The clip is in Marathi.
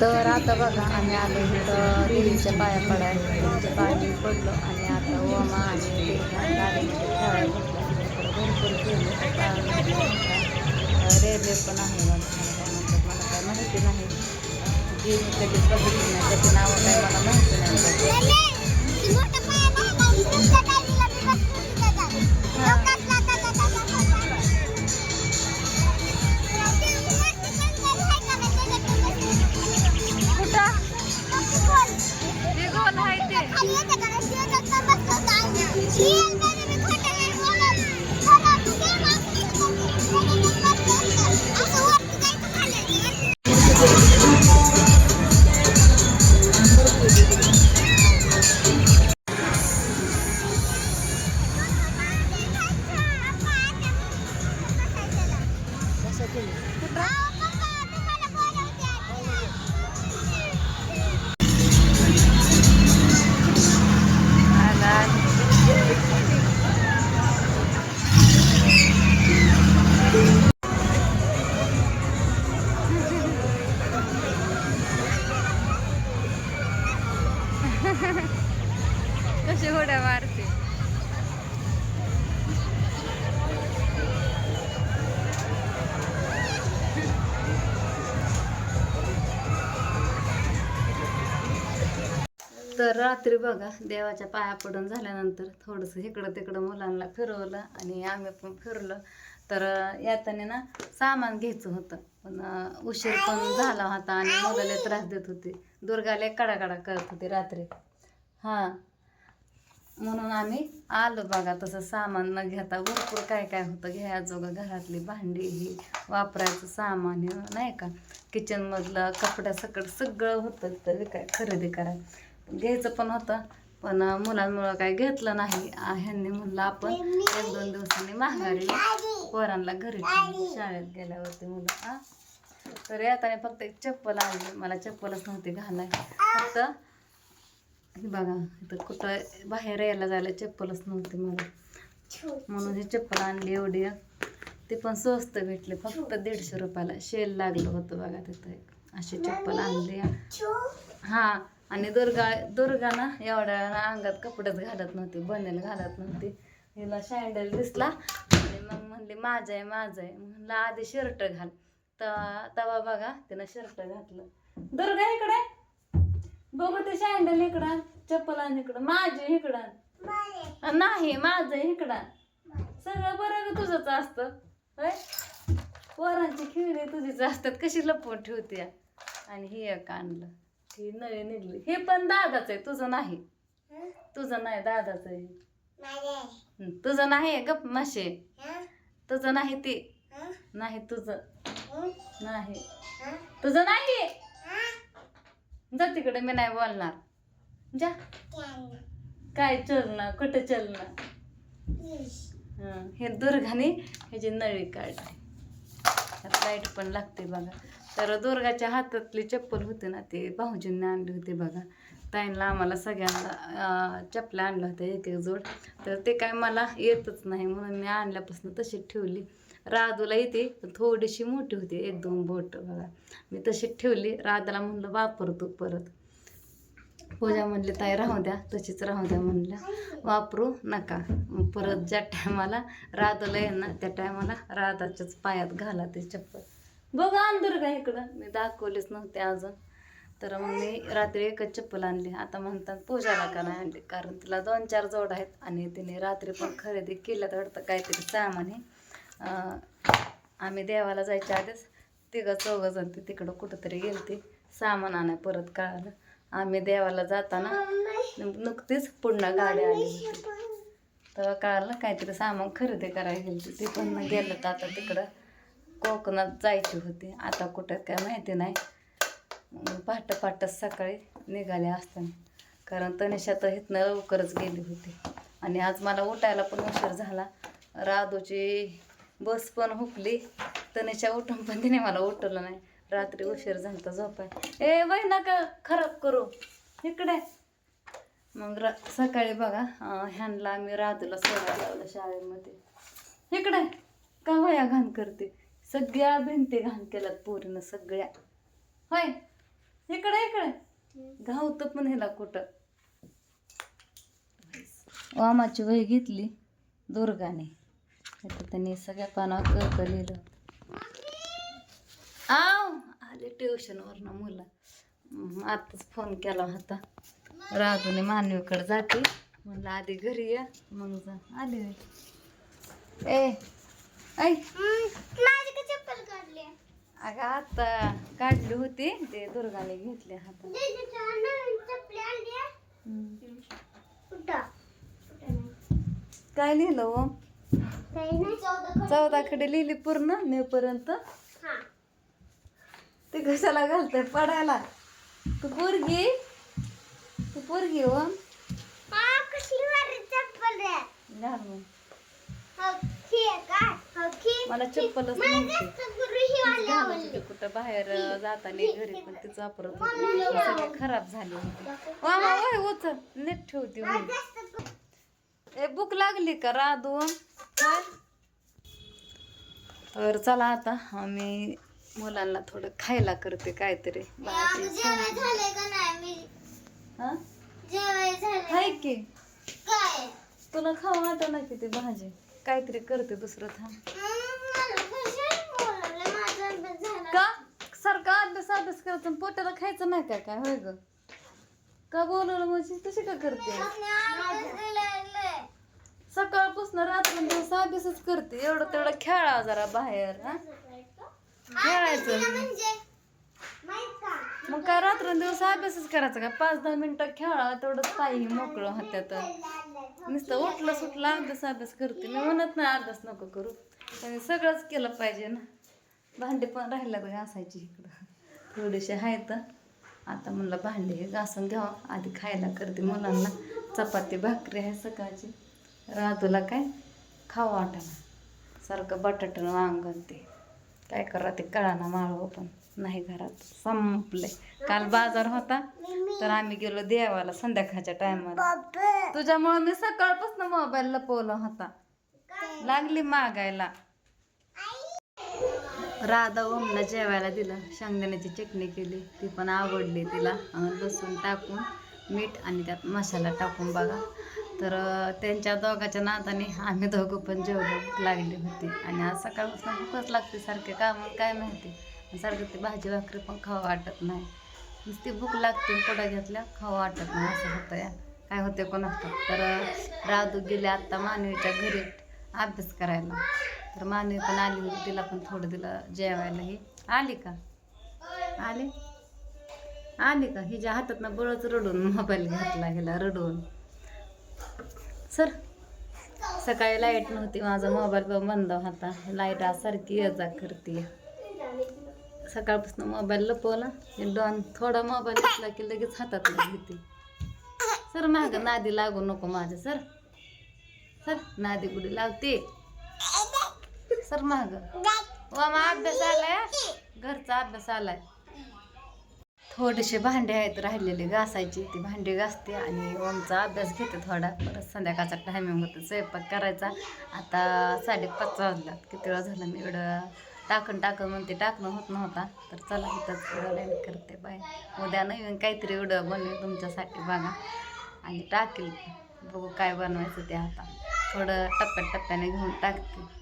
तर आता बघा आम्ही आलो तर देवीच्या पाया पडाय देवीच्या पाया पडलो. आणि आता ओमा आणि गाडीचे भरपूर केलं रेल्वे पण आहे मला काय माहिती नाही. जी मी कधीच बघितली नाही त्याचं नाव काय मला माहिती नाही. कशी उड्या मारते. तर रात्री बघा देवाच्या पाया पडून झाल्यानंतर थोडंसं इकडं तिकडं मुलांना फिरवलं आणि आम्ही पण फिरलो. तर याताने ना सामान घ्यायचं होतं. पण उशीर पण झाला होता आणि मुलाला त्रास देत होते. दुर्गाला कडाकडा करत होते रात्री. हां. म्हणून आम्ही आलो बघा तसं सामान न घेता भरपूर काय काय होतं. घ्यायजोगं घरातली भांडी ही वापरायचं सामान नाही का? किचनमधलं कपड्या सकट सगळं होतं तर काय खरेदी करायला. घ्यायचं पण होतं पण मुलांमुळं काय घेतलं नाही. ह्यांनी म्हणलं आपण एक दोन दिवसांनी माघारी पोरांना घरी शाळेत गेल्यावरती मुलं हां तर येताना फक्त एक चप्पल आणली. मला चप्पलच नव्हती घालाय फक्त बघा इथं कुठं बाहेर यायला जायला चप्पलच नव्हती मला. म्हणून ही चप्पल आणली एवढी. ती पण स्वस्त भेटली फक्त दीडशे रुपयाला. शेल लागलं होतं बघा तिथं एक. अशी चप्पल आणली. हा आणि दुर्गा दुर्गा ना एवढ्या अंगात कपडेच घालत नव्हती बनेल घालत नव्हती. हिला सँडल दिसला आणि मग म्हणली माझं आहे माझं आहे. म्हणलं आधी शर्ट घाल. तर तवा बघा तिनं शर्ट घातलं. दुर्गा इकडे. बघू ते सँडल इकडं चप्पल आणि इकडं माझे इकडं नाही माझं इकडं सगळं बरं ग तुझंच असतं. होय? पोरांची खिळी तुझीच असतात. कशी लपवून ठेवते आणि हे एक आणलं. ही नवी निघली. हे पण दादाच आहे तुझं नाही. तुझं नाही दादाच आहे. हं, तुझं नाही गप माशे तुझं नाही ते. नाही तुझं. नाही. तुझं नाही जा तिकडे मी नाही बोलणार. जा. काय चलना कुठं चलना हे दुर्गाने ह्याची नळी काढली लाइट पण लागते बघा. तर दुर्गाच्या हातातली चप्पल होती ना ते भाऊजींनी आणली होती बघा. ताईंना आम्हाला सगळ्यांना चपला आणल्या होत्या एक एक जोड. तर ते काय मला येतच नाही म्हणून मी आणल्यापासून तशीच ठेवली. राधूला येते पण थोडीशी मोठी होती एक दोन बोट बघा. मी तशीच ठेवली राधाला म्हणलं वापरतो परत. पूजा म्हणली ताई राहू द्या तशीच राहू द्या म्हणलं. वापरू नका. मग परत ज्या टायमाला राधाला ना त्या टायमाला राधाच्याच पायात घाला ते चप्पल. बघा अंदर का इकडं. मी दाखवलीच नव्हते अजून. तर मग मी रात्री एकच चप्पल आणली. आता म्हणतात पूजाला का नाही आणली? कारण तिला दोन चार जोड आहेत आणि तिने रात्री पण खरेदी केल्यात तर वाटतं काहीतरी सामान आहे. आम्ही देवाला जायच्या आधीच तिघं चौघं जण ते तिकडं कुठंतरी गेलती. सामान आणाय परत कळालं. आम्ही देवाला जाताना नुकतीच पुन्हा गाडी आली होती. तेव्हा कळालं काहीतरी सामान खरेदी करायला गेली ती पण गेलं तर आता तिकडं कोकणात जायची होती. आता कुठं काय माहिती नाही. पहाटं पहाटे सकाळी निघाले असताना. कारण तनिषा तर इथनं लवकरच गेली होती. आणि आज मला उठायला पण उशीर झाला. राधूची बस पण हुकली. तनेच्या उठून पण तिने मला उठवलं नाही. रात्री उशीर झाला तर झोपाय. ए बाई नका खराब करू. इकडे. मग र सकाळी बघा ह्यांना आम्ही राधूला सोडायला लावलं शाळेमध्ये. इकडे. का वया घाण करते? सगळ्या भिंती घाण केल्यात पोरीनं सगळ्या. होय? इकडे इकडे. घावतं पण ह्याला कुठं? वामाची वही घेतली दुर्गाने. त्यांनी सगळ्या पानावर कर्क लिहिलं. आव आले ट्युशनवरनं मुलं. आताच फोन केला होता. राजूने मानवीकडे जाते. म्हणलं आधी घरी या मग जा. आले. ए ऐ. चप्पल काढली. अगं आता काढली होती. ते दुर्गाने घेतले हातात. काय लिहिलं हो? चौदा चौदाकडे लिहिली पूर्ण मे पर्यंत हा. ते कशाला घालते पडायला. तू पोरगी तू पोरगी हो? हा. हो मला चप्पलच नव्हती कुठं बाहेर जाताना घरी पण तीच वापरत होती. खराब झाली होती. नीट ठेवती ए बुक लागली का राधू काय तर चला आता आम्ही मुलांना थोडं खायला करते काहीतरी. आमचं बाळाची जेवण झालंय का नाही मी हा? जेवण झालंय. हाय की. काय? तुला खाऊ वाटत ना किती भाजी? काहीतरी करते दुसरं थांब. का? सारखा अभ्यास अभ्यास आणि पोटाला खायचं नाही काय काय? होय ग. का बोलवलं म्हणजे तशी का करते. सकाळपासून रात्र दिवस अभ्यासच करते. एवढं तेवढं खेळा जरा बाहेर हा. खेळायचं. मग काय रात्र दिवस अभ्यासच करायचा का? पाच दहा मिनिटं खेळा तेवढंच पायी मोकळं हात्यात नुसतं उठलं सुटलं अभ्यास अभ्यास करते. मी म्हणत नाही अभ्यास नको करू. आणि सगळंच केलं पाहिजे ना. भांडे पण राहिला तर असायची इकडं. थोडेसे आहेत. आता म्हणलं भांडे घासून घ्यावं. आधी खायला करते मुलांना. चपाती भाकरी आहे सकाळची. रातूला काय? खावं वाटाणा. सारखं बटाटण वांगण ते. काय करा ते कळाना माळव पण. नाही घरात. संपले. काल बाजार होता तर आम्ही गेलो देवाला संध्याकाळच्या टायमाला तुझ्यामुळं मी सकाळपासून मोबाईल लपवला होता. लागली मागायला. राधा ओमला जेवायला दिलं. शेंगदाण्याची चटणी केली. ती पण आवडली तिला. लसूण टाकून मीठ आणि त्यात मसाला टाकून बघा. तर त्यांच्या दोघाच्या नादाने आम्ही दोघं पण जेवढं भूक लागली होती. आणि आज सकाळपासून भूकच लागते सारखे कामं काय माहिती. सारखं ती भाजी भाकरी पण खावं वाटत नाही. नुसती भूक लागते पुढं घेतल्या खावं वाटत नाही असं होतं या काय होते असतं तर अं, राधू गेले आत्ता मानवीच्या घरी अभ्यास करायला. तर मानवी पण आली होती तिला पण थोडं दिलं जेवायला. ही आली का? आली? आली का? हिच्या हातातनं बळच रडून मोबाईल घातला गेला रडून. सर? सकाळी लाइट नव्हती माझा मोबाईल पण बंद होता. लाइट आज सारखी ये जा करते. सकाळपासून मोबाईल लपवला. हे दोन थोडा मोबाईल घेतला की लगेच हातात घेते सर माग नादी लागू नको माझे सर. सर नादी गुडी लावते? सर माग. वा अभ्यास आलाय? घरचा अभ्यास आलाय. थोडेसे भांडे आहेत राहिलेले घासायची. ती भांडी घासते आणि ओमचा अभ्यास घेते थोडा. परत संध्याकाळचा टायमिंग होतं स्वयंपाक करायचा. आता साडेपाच वाजला. किती वेळा झाला मी एवढं टाकून टाकून म्हणते टाकणं होत नव्हता. तर चला इथंच थोडं करते. बाय. उद्या नवीन काहीतरी एवढं बनवेल तुमच्यासाठी बघा. आणि टाकेल. बघू काय बनवायचं ते आता. थोडं टप्प्याटप्प्याने घेऊन टाकते.